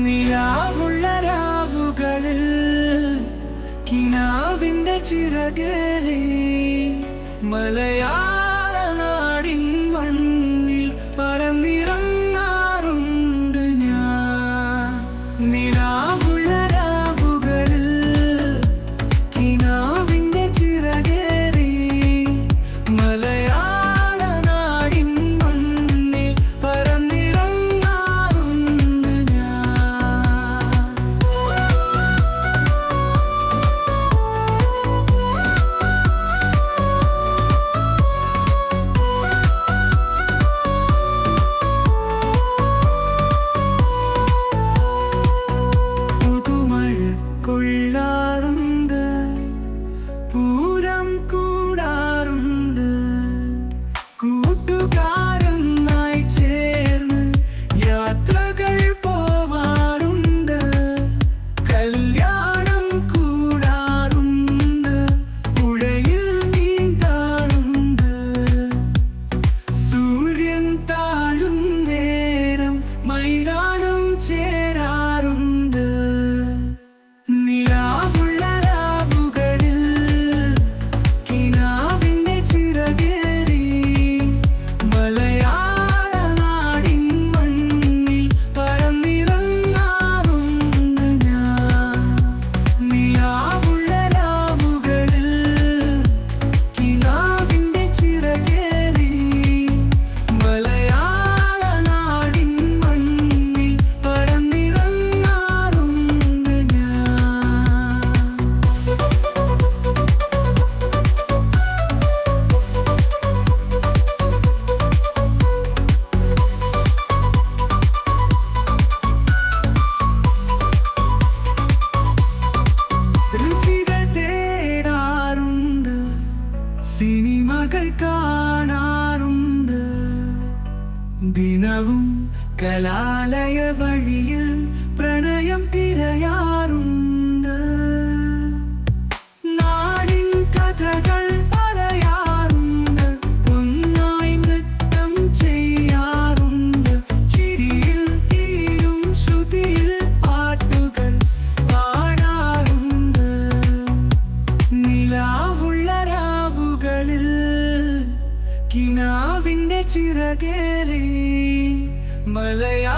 നിലാവുള്ള കിനാവിന്റെ ചിറകേ മലയാ സിനിമകൾ കാണാറുണ്ട് ദിനവും കലാലയ വഴിയിൽ പ്രണയം തിരയാ പൂവിന്റെ ചിറകേറി മലയാ